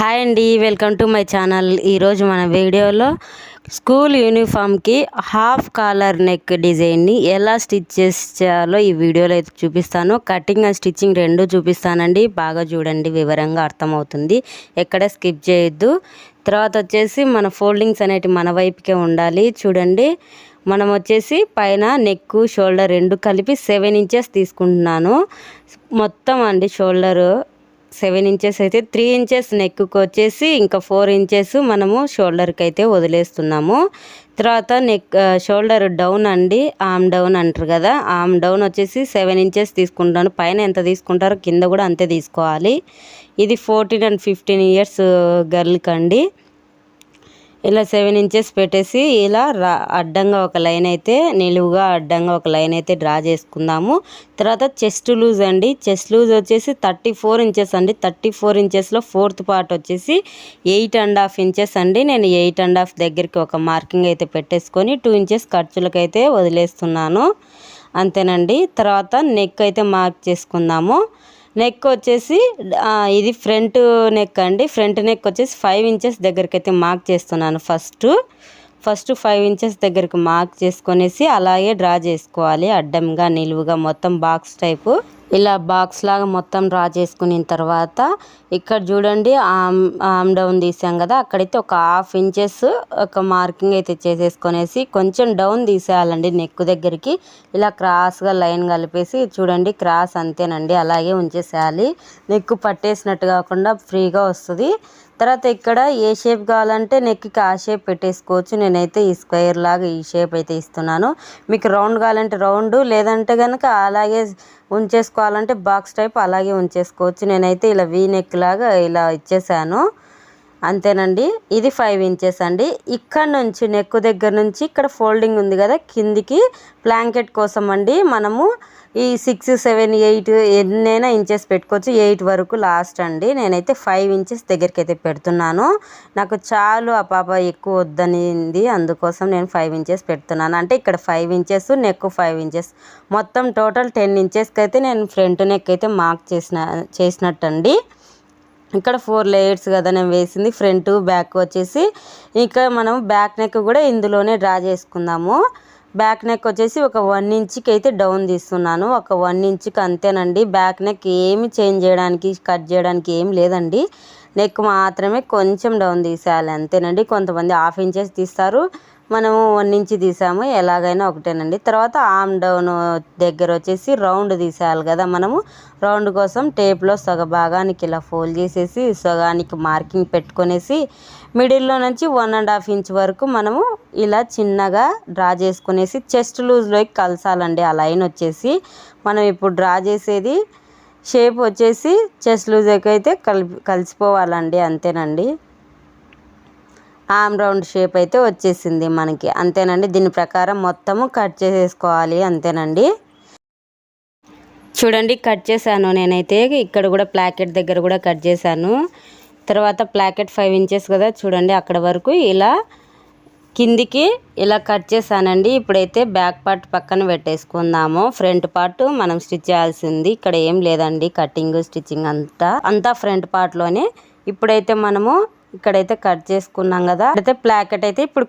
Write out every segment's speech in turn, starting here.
Hi అండి welcome to my channel. ఈరోజు మన వీడియోలో స్కూల్ యూనిఫామ్కి హాఫ్ కాలర్ నెక్ డిజైన్ని ఎలా స్టిచ్ చేయాలో ఈ వీడియోలో అయితే చూపిస్తాను. కటింగ్ అండ్ స్టిచ్చింగ్ రెండు చూపిస్తానండి. బాగా చూడండి వివరంగా అర్థమవుతుంది. ఎక్కడ స్కిప్ చేయొద్దు. తర్వాత వచ్చేసి మన ఫోల్డింగ్స్ అనేటివి మన వైపుకే ఉండాలి. చూడండి మనం వచ్చేసి పైన నెక్ షోల్డర్ రెండు కలిపి సెవెన్ ఇంచెస్ తీసుకుంటున్నాను. మొత్తం అండి షోల్డరు సెవెన్ ఇంచెస్ అయితే త్రీ ఇంచెస్ నెక్కి వచ్చేసి ఇంకా ఫోర్ ఇంచెస్ మనము షోల్డర్కి అయితే వదిలేస్తున్నాము. తర్వాత నెక్ షోల్డర్ డౌన్ అండి ఆమ్ డౌన్ అంటారు కదా ఆమ్ డౌన్ వచ్చేసి సెవెన్ ఇంచెస్ తీసుకుంటాను పైన ఎంత తీసుకుంటారో కింద కూడా అంతే తీసుకోవాలి. ఇది ఫోర్టీన్ అండ్ ఫిఫ్టీన్ ఇయర్స్ గర్ల్కి అండి ఇలా సెవెన్ ఇంచెస్ పెట్టేసి ఇలా రా అడ్డంగా ఒక లైన్ అయితే నిలువుగా అడ్డంగా ఒక లైన్ అయితే డ్రా చేసుకుందాము. తర్వాత చెస్ట్ లూజ్ అండి. చెస్ట్ లూజ్ వచ్చేసి థర్టీ ఫోర్ ఇంచెస్ అండి. థర్టీ ఫోర్ ఇంచెస్లో ఫోర్త్ పార్ట్ వచ్చేసి ఎయిట్ అండ్ హాఫ్ ఇంచెస్ అండి. నేను ఎయిట్ అండ్ హాఫ్ దగ్గరికి ఒక మార్కింగ్ అయితే పెట్టేసుకొని టూ ఇంచెస్ ఖర్చులకైతే వదిలేస్తున్నాను. అంతేనండి. తర్వాత నెక్ అయితే మార్క్ చేసుకుందాము. నెక్ వచ్చేసి ఇది ఫ్రంట్ నెక్ అండి. ఫ్రంట్ నెక్ వచ్చేసి ఫైవ్ ఇంచెస్ దగ్గరికి అయితే మార్క్ చేస్తున్నాను ఫస్ట్. ఫస్ట్ ఫైవ్ ఇంచెస్ దగ్గరికి మార్క్ చేసుకొనేసి అలాగే డ్రా చేసుకోవాలి అడ్డంగా నిలువుగా మొత్తం బాక్స్ టైపు. ఇలా బాక్స్ లాగా మొత్తం డ్రా చేసుకున్న తర్వాత ఇక్కడ చూడండి ఆమ్ ఆమ్ డౌన్ తీసాం కదా. అక్కడైతే ఒక హాఫ్ ఇంచెస్ ఒక మార్కింగ్ అయితే చేసేసుకొనేసి కొంచెం డౌన్ తీసేయాలండి నెక్ దగ్గరికి. ఇలా క్రాస్గా లైన్ కలిపేసి చూడండి క్రాస్ అంతేనండి. అలాగే ఉంచేసేయాలి. నెక్ పట్టేసినట్టు కాకుండా ఫ్రీగా వస్తుంది. తర్వాత ఇక్కడ ఏ షేప్ కావాలంటే నెక్కి ఆ షేప్ పెట్టేసుకోవచ్చు. నేనైతే ఈ స్క్వేర్ లాగా ఈ షేప్ అయితే ఇస్తున్నాను. మీకు రౌండ్ కావాలంటే రౌండ్ లేదంటే కనుక అలాగే ఉంచేసుకోవాలంటే బాక్స్ టైప్ అలాగే ఉంచేసుకోవచ్చు. నేనైతే ఇలా వీ నెక్ లాగా ఇలా ఇచ్చేసాను. అంతేనండి. ఇది ఫైవ్ ఇంచెస్ అండి. ఇక్కడ నుంచి నెక్ దగ్గర నుంచి ఇక్కడ ఫోల్డింగ్ ఉంది కదా కిందికి బ్లాంకెట్ కోసం అండి మనము ఈ సిక్స్ సెవెన్ ఎయిట్ ఎన్నైనా ఇంచెస్ పెట్టుకోవచ్చు. ఎయిట్ వరకు లాస్ట్ అండి. నేనైతే ఫైవ్ ఇంచెస్ దగ్గరికి అయితే పెడుతున్నాను. నాకు చాలు ఆ పాప ఎక్కువ వద్దనింది. అందుకోసం నేను ఫైవ్ ఇంచెస్ పెడుతున్నాను. అంటే ఇక్కడ five inches neck five inches మొత్తం టోటల్ టెన్ ఇంచెస్కి అయితే నేను ఫ్రంట్ నెక్ అయితే మార్క్ చేసిన చేసినట్టండి. ఇక్కడ ఫోర్ లేయర్స్ కదా నేను వేసింది. ఫ్రంట్ బ్యాక్ వచ్చేసి ఇంకా మనం బ్యాక్ నెక్ కూడా ఇందులోనే డ్రా చేసుకుందాము. బ్యాక్ నెక్ వచ్చేసి ఒక వన్ ఇంచ్కి అయితే డౌన్ తీస్తున్నాను. ఒక వన్ ఇంచ్కి అంతేనండి. బ్యాక్ నెక్ ఏమి చేంజ్ చేయడానికి కట్ చేయడానికి ఏం లేదండి. నెక్ మాత్రమే కొంచెం డౌన్ తీసేయాలి. అంతేనండి. కొంతమంది హాఫ్ ఇంచెస్ తీస్తారు. మనము వన్ ఇంచ్ తీసాము ఎలాగైనా ఒకటేనండి. తర్వాత ఆమ్ డౌన్ దగ్గర వచ్చేసి రౌండ్ తీసేయాలి కదా మనము. రౌండ్ కోసం టేప్లో సగ భాగానికి ఇలా ఫోల్డ్ చేసేసి సగానికి మార్కింగ్ పెట్టుకొనేసి మిడిల్లో నుంచి వన్ అండ్ హాఫ్ ఇంచ్ వరకు మనము ఇలా చిన్నగా డ్రా చేసుకునేసి చెస్ట్ లూజ్లోకి కలసాలండి. ఆ లైన్ వచ్చేసి మనం ఇప్పుడు డ్రా చేసేది షేప్ వచ్చేసి చెస్ట్ లూజ్కి అయితే కలిపి కలిసిపోవాలండి. అంతేనండి. ఆమ్ రౌండ్ షేప్ అయితే వచ్చేసింది మనకి. అంతేనండి దీని ప్రకారం మొత్తము కట్ చేసేసుకోవాలి అంతేనండి. చూడండి కట్ చేశాను. నేనైతే ఇక్కడ కూడా ప్లాకెట్ దగ్గర కూడా కట్ చేశాను. తర్వాత ప్లాకెట్ ఫైవ్ ఇంచెస్ కదా చూడండి అక్కడ వరకు ఇలా కిందికి ఇలా కట్ చేశానండి. ఇప్పుడైతే బ్యాక్ పార్ట్ పక్కన పెట్టేసుకుందాము. ఫ్రంట్ పార్ట్ మనం స్టిచ్ చేయాల్సింది. ఇక్కడ ఏం లేదండి కటింగ్ స్టిచ్చింగ్ అంతా. అంతా ఫ్రంట్ పార్ట్లోనే ఇప్పుడైతే మనము ఇక్కడైతే కట్ చేసుకున్నాం కదా. అయితే ప్లాకెట్ అయితే ఇప్పుడు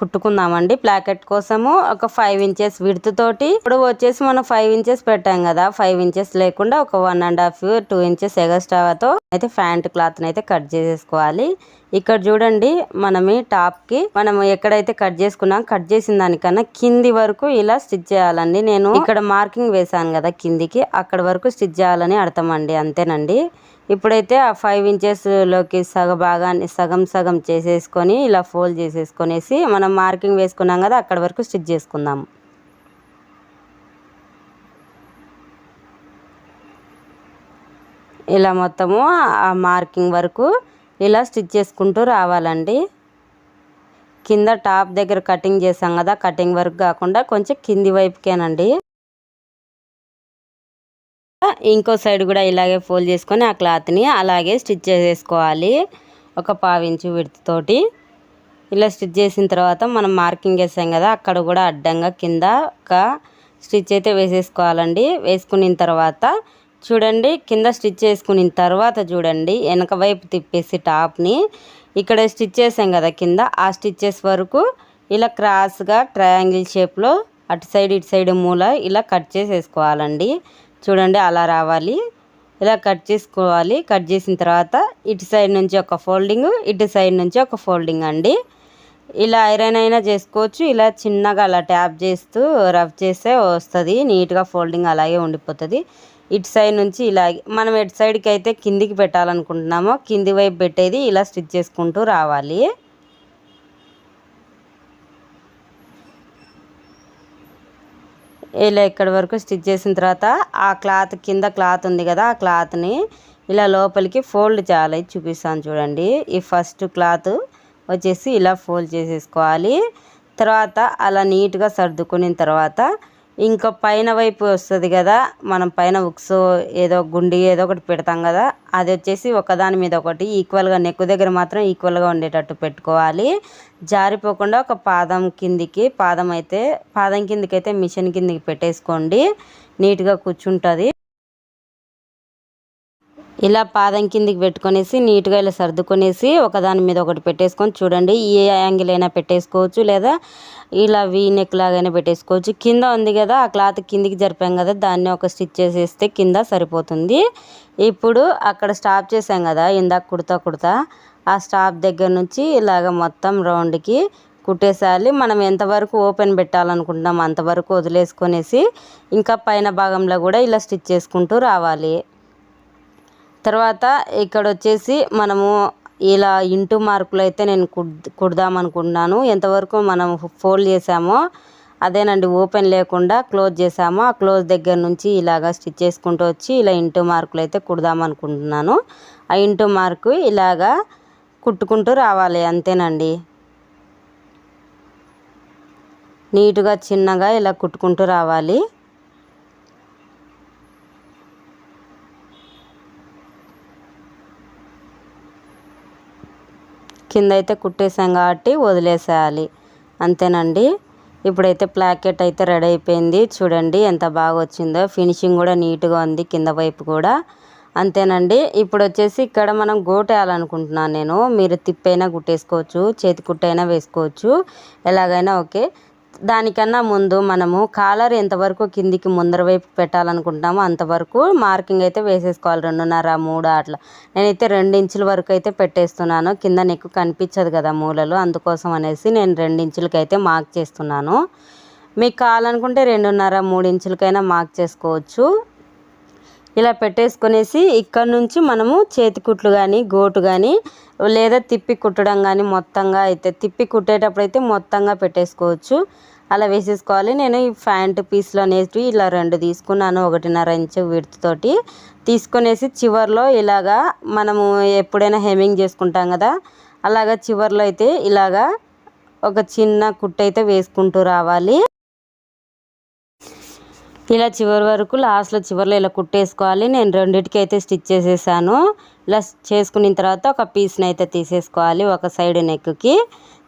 కుట్టుకుందామండి. ప్లాకెట్ కోసము ఒక ఫైవ్ ఇంచెస్ విడుతు తోటి ఇప్పుడు వచ్చేసి మనం ఫైవ్ ఇంచెస్ పెట్టాం కదా. ఫైవ్ ఇంచెస్ లేకుండా ఒక one and half two inches ఎగస్ట్రాతో అయితే ఫ్యాంట్ క్లాత్ అయితే కట్ చేసేసుకోవాలి. ఇక్కడ చూడండి మనం టాప్కి మనం ఎక్కడైతే కట్ చేసుకున్నాం కట్ చేసిన దానికన్నా కింది వరకు ఇలా స్టిచ్ చేయాలండి. నేను ఇక్కడ మార్కింగ్ వేసాను కదా కిందికి అక్కడ వరకు స్టిచ్ చేయాలని అర్థం అండి. అంతేనండి. ఇప్పుడైతే ఆ ఫైవ్ ఇంచెస్లోకి సగ భాగాన్ని సగం సగం చేసేసుకొని ఇలా ఫోల్డ్ చేసేసుకొనేసి మనం మార్కింగ్ వేసుకున్నాం కదా అక్కడ వరకు స్టిచ్ చేసుకుందాం. ఇలా మొత్తము ఆ మార్కింగ్ వరకు ఇలా స్టిచ్ చేసుకుంటూ రావాలండి. కింద టాప్ దగ్గర కటింగ్ చేసాం కదా కటింగ్ వరకు కాకుండా కొంచెం కింది వైపుకేనండి. ఇంకో సైడ్ కూడా ఇలాగే ఫోల్డ్ చేసుకొని ఆ క్లాత్ని అలాగే స్టిచ్ చేసేసుకోవాలి. ఒక పావించు విడుతోటి ఇలా స్టిచ్ చేసిన తర్వాత మనం మార్కింగ్ వేసాం కదా అక్కడ కూడా అడ్డంగా కింద ఒక స్టిచ్ అయితే వేసేసుకోవాలండి. వేసుకున్న తర్వాత చూడండి కింద స్టిచ్ వేసుకున్న తర్వాత చూడండి వెనక వైపు తిప్పేసి టాప్ని ఇక్కడ స్టిచ్ చేసాం కదా కింద ఆ స్టిచ్చెస్ వరకు ఇలా క్రాస్గా ట్రయాంగిల్ షేప్లో అటు సైడ్ ఇటు సైడ్ మూల ఇలా కట్ చేసేసుకోవాలండి. చూడండి అలా రావాలి. ఇలా కట్ చేసుకోవాలి. కట్ చేసిన తర్వాత ఇటు సైడ్ నుంచి ఒక ఫోల్డింగ్ ఇటు సైడ్ నుంచి ఒక ఫోల్డింగ్ అండి. ఇలా ఐరన్ అయినా చేసుకోవచ్చు. ఇలా చిన్నగా అలా ట్యాప్ చేస్తూ రఫ్ చేస్తే వస్తుంది. నీట్గా ఫోల్డింగ్ అలాగే ఉండిపోతుంది. ఇటు సైడ్ నుంచి ఇలాగే మనం ఎటు సైడ్కి అయితే కిందికి పెట్టాలనుకుంటున్నామో కింది వైపు పెట్టేది ఇలా స్టిచ్ చేసుకుంటూ రావాలి. ఇలా ఇక్కడ వరకు స్టిచ్ చేసిన తర్వాత ఆ క్లాత్ కింద క్లాత్ ఉంది కదా ఆ క్లాత్ని ఇలా లోపలికి ఫోల్డ్ చేయాలి. చూపిస్తాను చూడండి. ఈ ఫస్ట్ క్లాత్ వచ్చేసి ఇలా ఫోల్డ్ చేసేసుకోవాలి. తర్వాత అలా నీట్గా సర్దుకున్న తర్వాత ఇంకా పైన వైపు వస్తుంది కదా మనం పైన ఉక్స్ ఏదో గుండి ఏదో ఒకటి పెడతాం కదా అది వచ్చేసి ఒకదాని మీద ఒకటి ఈక్వల్గా నెక్కు దగ్గర మాత్రం ఈక్వల్గా ఉండేటట్టు పెట్టుకోవాలి. జారిపోకుండా ఒక పాదం కిందికి పాదం అయితే పాదం కిందికి అయితే మిషన్ కిందికి పెట్టేసుకోండి. నీట్గా కూర్చుంటుంది. ఇలా పాదం కిందికి పెట్టుకొనేసి నీట్గా ఇలా సర్దుకొనేసి ఒకదాని మీద ఒకటి పెట్టేసుకొని చూడండి. ఏ యాంగిల్ అయినా పెట్టేసుకోవచ్చు లేదా ఇలా వీ నెక్ లాగైనా పెట్టేసుకోవచ్చు. కింద ఉంది కదా ఆ క్లాత్ కిందికి జరిపాం కదా దాన్ని ఒక స్టిచ్ చేసేస్తే కింద సరిపోతుంది. ఇప్పుడు అక్కడ స్టాప్ చేసాం కదా ఇందాక కుడతా కుడతా ఆ స్టాప్ దగ్గర నుంచి ఇలాగ మొత్తం రౌండ్కి కుట్టేసేయాలి. మనం ఎంతవరకు ఓపెన్ పెట్టాలనుకుంటున్నాం అంతవరకు వదిలేసుకొనేసి ఇంకా పైన భాగంలో కూడా ఇలా స్టిచ్ చేసుకుంటూ రావాలి. తర్వాత ఇక్కడ వచ్చేసి మనము ఇలా ఇంటూ మార్కులు అయితే నేను కుడ్ కుడదాం అనుకుంటున్నాను ఎంతవరకు మనం ఫోల్డ్ చేసామో అదేనండి ఓపెన్ లేకుండా క్లోజ్ చేసామో ఆ క్లోజ్ దగ్గర నుంచి ఇలాగా స్టిచ్ చేసుకుంటూ వచ్చి ఇలా ఇంటూ మార్కులు అయితే కుడదాం అనుకుంటున్నాను ఆ ఇంటూ మార్కు ఇలాగా కుట్టుకుంటూ రావాలి అంతేనండి. నీట్గా చిన్నగా ఇలా కుట్టుకుంటూ రావాలి. కింద అయితే కుట్టేసాం కాబట్టి వదిలేసేయాలి. అంతేనండి. ఇప్పుడైతే ప్లాకెట్ అయితే రెడీ అయిపోయింది. చూడండి ఎంత బాగా వచ్చిందో. ఫినిషింగ్ కూడా నీట్గా ఉంది కింద వైపు కూడా. అంతేనండి. ఇప్పుడు వచ్చేసి ఇక్కడ మనం గోటేయాలనుకుంటున్నాను నేను. మీరు తిప్పైనా కుట్టేసుకోవచ్చు చేతి కుట్టైనా వేసుకోవచ్చు. ఎలాగైనా ఓకే. దానికన్నా ముందు మనము కాలర్ ఎంతవరకు కిందికి ముందర వైపు పెట్టాలనుకుంటున్నామో అంతవరకు మార్కింగ్ అయితే వేసేసుకోవాలి. రెండున్నర మూడు అట్లా. నేనైతే రెండు ఇంచుల వరకు అయితే పెట్టేస్తున్నాను. కింద నెక్కు కనిపించదు కదా మూలలో. అందుకోసం అనేసి నేను రెండు ఇంచులకి అయితే మార్క్ చేస్తున్నాను. మీకు కావాలనుకుంటే రెండున్నర మూడు ఇంచులకైనా మార్క్ చేసుకోవచ్చు. ఇలా పెట్టేసుకునేసి ఇక్కడ నుంచి మనము చేతి కుట్లు కానీ గోటు కానీ లేదా తిప్పి కుట్టడం కానీ మొత్తంగా అయితే తిప్పి కుట్టేటప్పుడు అయితే మొత్తంగా పెట్టేసుకోవచ్చు. అలా వేసేసుకోవాలి. నేను ఈ ప్యాంట్ పీస్లో అనేవి ఇలా రెండు తీసుకున్నాను ఒకటిన్నర ఇంచు విడుతుతోటి తీసుకునేసి చివర్లో ఇలాగా మనము ఎప్పుడైనా హెమింగ్ చేసుకుంటాం కదా అలాగా చివర్లో అయితే ఇలాగా ఒక చిన్న కుట్టైతే వేసుకుంటూ రావాలి. ఇలా చివరి వరకు లాస్ట్లో చివరిలో ఇలా కుట్టేసుకోవాలి. నేను రెండింటికి అయితే స్టిచ్ చేసేసాను. ఇలా చేసుకున్న తర్వాత ఒక పీస్ని అయితే తీసేసుకోవాలి ఒక సైడ్ నెక్కి.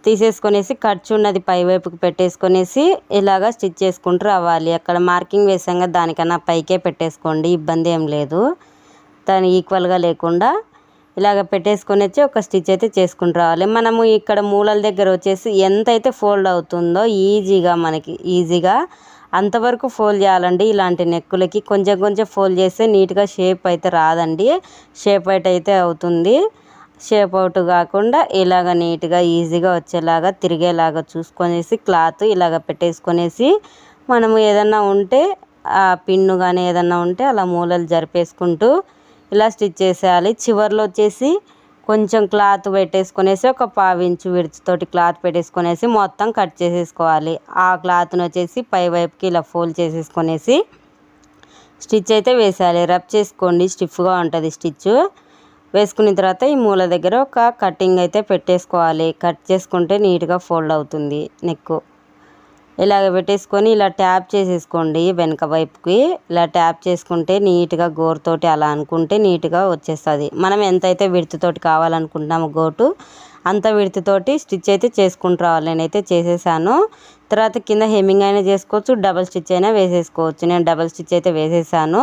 తీసేసుకొనేసి ఖర్చు ఉన్నది పై వైపుకి పెట్టేసుకొనేసి ఇలాగా స్టిచ్ చేసుకుంటూ రావాలి. అక్కడ మార్కింగ్ వేసాక దానికన్నా పైకే పెట్టేసుకోండి ఇబ్బంది ఏం లేదు. దాని ఈక్వల్గా లేకుండా ఇలాగ పెట్టేసుకొని వచ్చి ఒక స్టిచ్ అయితే చేసుకుంటూ రావాలి. మనము ఇక్కడ మూలల దగ్గర వచ్చేసి ఎంత అయితే ఫోల్డ్ అవుతుందో ఈజీగా మనకి ఈజీగా అంతవరకు ఫోల్డ్ చేయాలండి ఇలాంటి నెక్కులకి. కొంచెం కొంచెం ఫోల్డ్ చేస్తే నీట్గా షేప్ అయితే రాదండి. షేప్ అవుట్ అయితే అవుతుంది. షేప్ అవుట్ కాకుండా ఇలాగ నీట్గా ఈజీగా వచ్చేలాగా తిరిగేలాగా చూసుకొనేసి క్లాత్ ఇలాగ పెట్టేసుకొనేసి మనము ఏదన్నా ఉంటే ఆ పిన్ను కానీ ఏదన్నా ఉంటే అలా మూలలు జరిపేసుకుంటూ ఇలా స్టిచ్ చేసేయాలి. చివర్లో వచ్చేసి కొంచెం క్లాత్ పెట్టేసుకునేసి ఒక పావించు విడిచితోటి క్లాత్ పెట్టేసుకునేసి మొత్తం కట్ చేసేసుకోవాలి. ఆ క్లాత్ని వచ్చేసి పై వైపుకి ఇలా ఫోల్డ్ చేసేసుకునేసి స్టిచ్ అయితే వేసేయాలి. రబ్ చేసుకోండి. స్టిఫ్గా ఉంటుంది స్టిచ్. వేసుకున్న తర్వాత ఈ మూల దగ్గర ఒక కటింగ్ అయితే పెట్టేసుకోవాలి. కట్ చేసుకుంటే నీట్గా ఫోల్డ్ అవుతుంది నెక్కు. ఇలాగ పెట్టేసుకొని ఇలా ట్యాప్ చేసేసుకోండి వెనక వైపుకి. ఇలా ట్యాప్ చేసుకుంటే నీట్గా గోరుతోటి అలా అనుకుంటే నీట్గా వచ్చేస్తుంది. మనం ఎంతైతే విడుతుతోటి కావాలనుకుంటున్నామో గోటు అంత విడతతోటి స్టిచ్ అయితే చేసుకుంటూ రావాలి. నేనైతే చేసేసాను. తర్వాత కింద హెమ్మింగ్ అయినా చేసుకోవచ్చు డబల్ స్టిచ్ అయినా వేసేసుకోవచ్చు. నేను డబల్ స్టిచ్ అయితే వేసేసాను.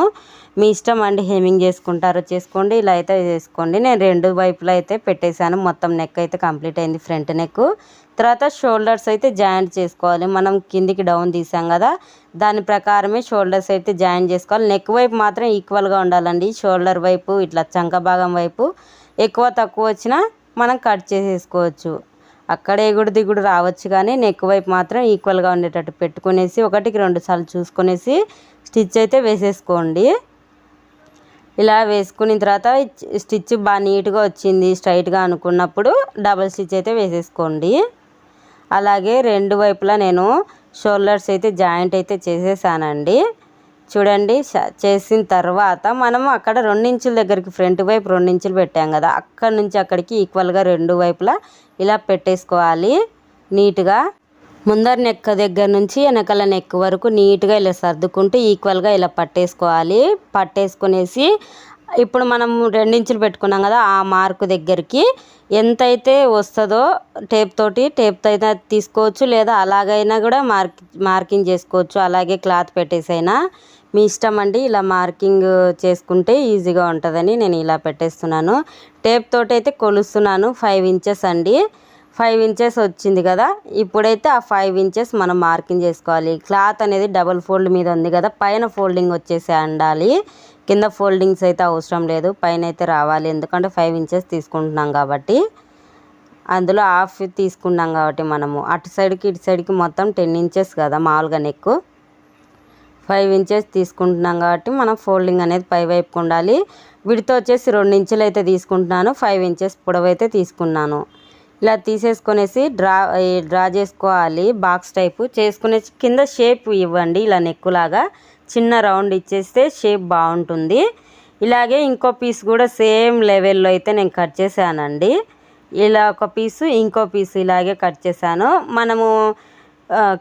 మీ ఇష్టం అండి హెమ్మింగ్ చేసుకుంటారో చేసుకోండి ఇలా అయితే చేసుకోండి నేను రెండు వైపులా అయితే పెట్టేశాను. మొత్తం నెక్ అయితే కంప్లీట్ అయింది ఫ్రంట్ నెక్ తర్వాత షోల్డర్స్ అయితే జాయింట్ చేసుకోవాలి. మనం కిందికి డౌన్ తీసాం కదా దాని ప్రకారమే షోల్డర్స్ అయితే జాయిన్ చేసుకోవాలి. నెక్ వైపు మాత్రం ఈక్వల్గా ఉండాలండి. షోల్డర్ వైపు ఇట్లా చంక భాగం వైపు. ఎక్కువ తక్కువ వచ్చినా మనం కట్ చేసేసుకోవచ్చు. అక్కడ ఎగుడు దిగుడు రావచ్చు కానీ నెక్ వైపు మాత్రం ఈక్వల్గా ఉండేటట్టు పెట్టుకునేసి ఒకటికి రెండు సార్లు చూసుకునేసి స్టిచ్ అయితే వేసేసుకోండి. ఇలా వేసుకున్న తర్వాత స్టిచ్ బాగా నీట్గా వచ్చింది స్ట్రైట్గా అనుకున్నప్పుడు డబల్ స్టిచ్ అయితే వేసేసుకోండి. అలాగే రెండు వైపులా నేను షోల్డర్స్ అయితే జాయింట్ అయితే చేసేసానండి. చూడండి చేసిన తర్వాత మనం అక్కడ రెండించుల దగ్గరికి ఫ్రంట్ వైపు రెండించులు పెట్టాం కదా అక్కడ నుంచి అక్కడికి ఈక్వల్గా రెండు వైపులా ఇలా పెట్టేసుకోవాలి నీట్గా. ముందర నెక్క దగ్గర నుంచి వెనకాల నెక్ వరకు నీట్గా ఇలా సర్దుకుంటూ ఈక్వల్గా ఇలా పట్టేసుకోవాలి. పట్టేసుకునేసి ఇప్పుడు మనం రెండించులు పెట్టుకున్నాం కదా ఆ మార్కు దగ్గరికి ఎంతైతే వస్తుందో టేప్ తోటి టేప్ అయితే తీసుకోవచ్చు లేదా అలాగైనా కూడా మార్క్ మార్కింగ్ చేసుకోవచ్చు అలాగే క్లాత్ పెట్టేసైనా. మీ ఇష్టం అండి ఇలా మార్కింగ్ చేసుకుంటే ఈజీగా ఉంటుందని నేను ఇలా పెట్టేస్తున్నాను. టేప్ తోటి అయితే కొలుస్తున్నాను ఫైవ్ ఇంచెస్ అండి. ఫైవ్ ఇంచెస్ వచ్చింది కదా ఇప్పుడైతే ఆ ఫైవ్ ఇంచెస్ మనం మార్కింగ్ చేసుకోవాలి. క్లాత్ అనేది డబుల్ ఫోల్డ్ మీద ఉంది కదా పైన ఫోల్డింగ్ వచ్చేసి ఉండాలి కింద ఫోల్డింగ్స్ అయితే అవసరం లేదు పైన అయితే రావాలి. ఎందుకంటే ఫైవ్ ఇంచెస్ తీసుకుంటున్నాం కాబట్టి అందులో హాఫ్ తీసుకున్నాం కాబట్టి మనము. అటు సైడ్కి ఇటు సైడ్కి మొత్తం టెన్ ఇంచెస్ కదా మామూలుగా నెక్కు. ఫైవ్ ఇంచెస్ తీసుకుంటున్నాం కాబట్టి మనం ఫోల్డింగ్ అనేది పై వైపుకు ఉండాలి. విడితో వచ్చేసి రెండు ఇంచులు అయితే తీసుకుంటున్నాను. ఫైవ్ ఇంచెస్ పొడవైతే తీసుకున్నాను. ఇలా తీసేసుకొనేసి డ్రా డ్రా చేసుకోవాలి. బాక్స్ టైపు చేసుకునేసి కింద షేప్ ఇవ్వండి. ఇలా నెక్కులాగా చిన్న రౌండ్ ఇచ్చేస్తే షేప్ బాగుంటుంది. ఇలాగే ఇంకో పీస్ కూడా సేమ్ లెవెల్లో అయితే నేను కట్ చేశానండి. ఇలా ఒక పీసు ఇంకో పీసు ఇలాగే కట్ చేశాను. మనము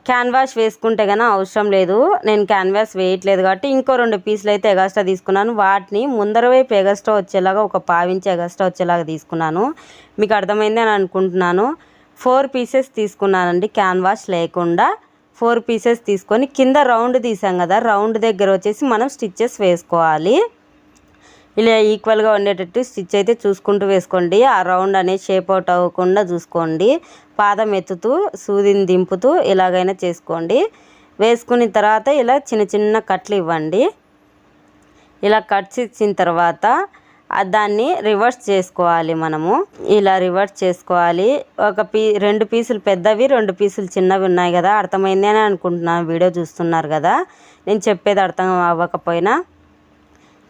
క్యాన్వాస్ వేసుకుంటే కానీ అవసరం లేదు. నేను క్యాన్వాస్ వేయట్లేదు కాబట్టి ఇంకో రెండు పీసులు అయితే ఎగస్ట్రా తీసుకున్నాను. వాటిని ముందర వైపు ఎగస్ట్రా వచ్చేలాగా ఒక పావించి ఎగస్ట్రా వచ్చేలాగా తీసుకున్నాను. మీకు అర్థమైంది అని అనుకుంటున్నాను. ఫోర్ పీసెస్ తీసుకున్నానండి క్యాన్వాస్ లేకుండా. ఫోర్ పీసెస్ తీసుకొని కింద రౌండ్ తీసాం కదా రౌండ్ దగ్గర వచ్చేసి మనం స్టిచ్చెస్ వేసుకోవాలి. ఇలా ఈక్వల్గా ఉండేటట్టు స్టిచ్ అయితే చూసుకుంటూ వేసుకోండి. ఆ రౌండ్ అనేది షేప్ అవుట్ అవ్వకుండా చూసుకోండి. పాదం ఎత్తుతూ సూదిని దింపుతూ ఇలాగైనా చేసుకోండి. వేసుకున్న తర్వాత ఇలా చిన్న చిన్న కట్లు ఇవ్వండి. ఇలా కట్స్ ఇచ్చిన తర్వాత దాన్ని రివర్స్ చేసుకోవాలి మనము. ఇలా రివర్స్ చేసుకోవాలి. ఒక పీ రెండు పీసులు పెద్దవి రెండు పీసులు చిన్నవి ఉన్నాయి కదా. అర్థమైంది అని అనుకుంటున్నాను. వీడియో చూస్తున్నారు కదా. నేను చెప్పేది అర్థం అవ్వకపోయినా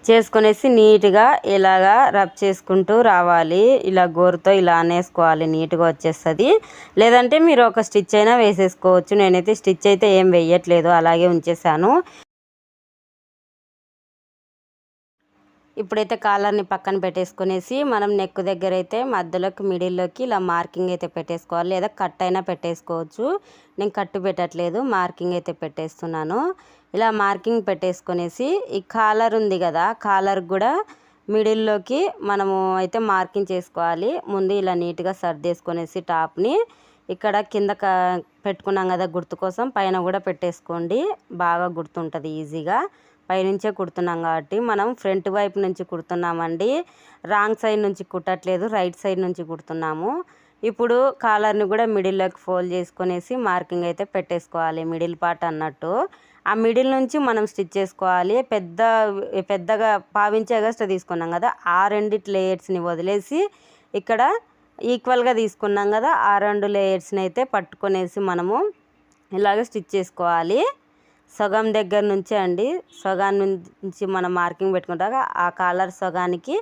చేసుకునేసి నీట్గా ఇలాగా రబ్ చేసుకుంటూ రావాలి. ఇలా గోరుతో ఇలా అనేసుకోవాలి. నీట్గా వచ్చేస్తుంది. లేదంటే మీరు ఒక స్టిచ్ అయినా వేసేసుకోవచ్చు. నేనైతే స్టిచ్ అయితే ఏం వేయట్లేదు. అలాగే ఉంచేసాను. ఇప్పుడైతే కాలర్ని పక్కన పెట్టేసుకునేసి మనం నెక్ దగ్గర అయితే మధ్యలోకి మిడిల్లోకి ఇలా మార్కింగ్ అయితే పెట్టేసుకోవాలి. లేదా కట్ అయినా పెట్టేసుకోవచ్చు. నేను కట్టు పెట్టట్లేదు. మార్కింగ్ అయితే పెట్టేస్తున్నాను. ఇలా మార్కింగ్ పెట్టేసుకునేసి ఈ కాలర్ ఉంది కదా కాలర్ కూడా మిడిల్లోకి మనము అయితే మార్కింగ్ చేసుకోవాలి. ముందు ఇలా నీట్గా సర్దేసుకునేసి టాప్ని ఇక్కడ కింద పెట్టుకున్నాం కదా గుర్తు కోసం పైన కూడా పెట్టేసుకోండి. బాగా గుర్తుంటుంది ఈజీగా. పైనుంచే కుడుతున్నాం కాబట్టి మనం ఫ్రంట్ వైపు నుంచి కుడుతున్నామండి. రాంగ్ సైడ్ నుంచి కుట్టట్లేదు రైట్ సైడ్ నుంచి కుడుతున్నాము. ఇప్పుడు కాలర్ని కూడా మిడిల్లోకి ఫోల్డ్ చేసుకునేసి మార్కింగ్ అయితే పెట్టేసుకోవాలి మిడిల్ పార్ట్ అన్నట్టు. ఆ మిడిల్ నుంచి మనం స్టిచ్ చేసుకోవాలి. పెద్ద పెద్దగా పావించి ఎగస్ట్రా తీసుకున్నాం కదా ఆ రెండిటి లేయర్స్ని వదిలేసి ఇక్కడ ఈక్వల్గా తీసుకున్నాం కదా ఆ రెండు లేయర్స్ని అయితే పట్టుకునేసి మనము ఇలాగ స్టిచ్ చేసుకోవాలి. సగం దగ్గర నుంచే అండి సగాన్ నుంచి మనం మార్కింగ్ పెట్టుకుంటాక ఆ కాలర్ సగానికి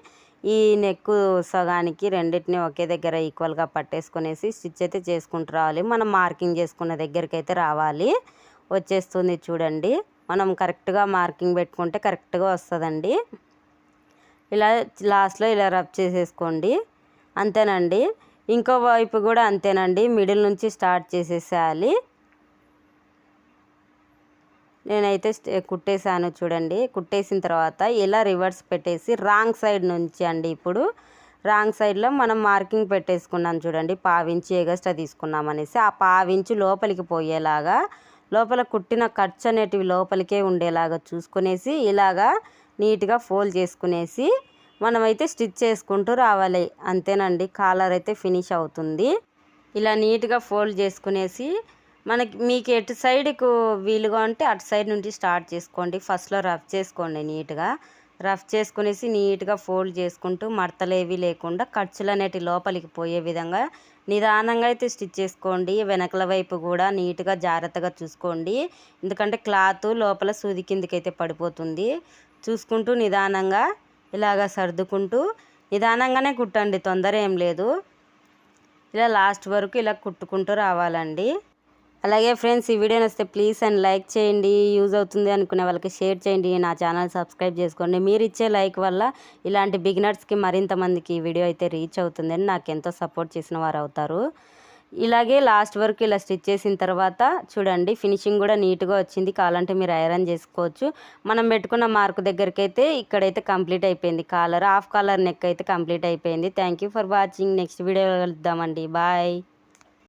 ఈ నెక్ సగానికి రెండింటిని ఒకే దగ్గర ఈక్వల్గా పట్టేసుకునేసి స్టిచ్ అయితే చేసుకుంటూ రావాలి. మనం మార్కింగ్ చేసుకున్న దగ్గరికి అయితే రావాలి. వచ్చేస్తుంది చూడండి. మనం కరెక్ట్గా మార్కింగ్ పెట్టుకుంటే కరెక్ట్గా వస్తుందండి. ఇలా లాస్ట్లో ఇలా రబ్ చేసేసుకోండి. అంతేనండి. ఇంకో వైపు కూడా అంతేనండి. మిడిల్ నుంచి స్టార్ట్ చేసేసేయాలి. నేనైతే కుట్టేశాను చూడండి. కుట్టేసిన తర్వాత ఇలా రివర్స్ పెట్టేసి రాంగ్ సైడ్ నుంచి అండి ఇప్పుడు. రాంగ్ సైడ్లో మనం మార్కింగ్ పెట్టేసుకున్నాం చూడండి. పావించి ఎగస్ట్రా తీసుకున్నాం అనేసి ఆ పావించి లోపలికి పోయేలాగా లోపల కుట్టిన ఖర్చు అనేటివి లోపలికే ఉండేలాగా చూసుకునేసి ఇలాగా నీట్గా ఫోల్డ్ చేసుకునేసి మనమైతే స్టిచ్ చేసుకుంటూ రావాలి. అంతేనండి కాలర్ అయితే ఫినిష్ అవుతుంది. ఇలా నీట్గా ఫోల్డ్ చేసుకునేసి మనకి మీకు ఎటు సైడ్కు వీలుగా ఉంటే అటు సైడ్ నుంచి స్టార్ట్ చేసుకోండి. ఫస్ట్లో రఫ్ చేసుకోండి నీట్గా. రఫ్ చేసుకునేసి నీట్గా ఫోల్డ్ చేసుకుంటూ మడతలేవి లేకుండా ఖర్చులు అనేటి లోపలికి పోయే విధంగా నిదానంగా అయితే స్టిచ్ చేసుకోండి. వెనకల వైపు కూడా నీట్గా జాగ్రత్తగా చూసుకోండి. ఎందుకంటే క్లాత్ లోపల సూది కిందకైతే పడిపోతుంది. చూసుకుంటూ నిదానంగా ఇలాగ సర్దుకుంటూ నిదానంగానే కుట్టండి. తొందర ఏం లేదు. ఇలా లాస్ట్ వరకు ఇలా కుట్టుకుంటూ రావాలండి. అలాగే ఫ్రెండ్స్ ఈ వీడియో నచ్చితే ప్లీజ్ అండ్ లైక్ చేయండి. యూజ్ అవుతుంది అనుకునే వాళ్ళకి షేర్ చేయండి. నా ఛానల్ సబ్స్క్రైబ్ చేసుకోండి. మీరు ఇచ్చే లైక్ వల్ల ఇలాంటి బిగినర్స్కి మరింత మందికి ఈ వీడియో అయితే రీచ్ అవుతుందని నాకు ఎంతో సపోర్ట్ చేసిన వారు అవుతారు. ఇలాగే లాస్ట్ వరకు ఇలా స్టిచ్ చేసిన తర్వాత చూడండి ఫినిషింగ్ కూడా నీట్గా వచ్చింది. కావాలంటే మీరు ఐరన్ చేసుకోవచ్చు. మనం పెట్టుకున్న మార్క్ దగ్గరికి అయితే ఇక్కడైతే కంప్లీట్ అయిపోయింది. కాలర్ హాఫ్ కాలర్ నెక్ అయితే కంప్లీట్ అయిపోయింది. Thank you for watching. Next video కలుద్దామండి. బాయ్.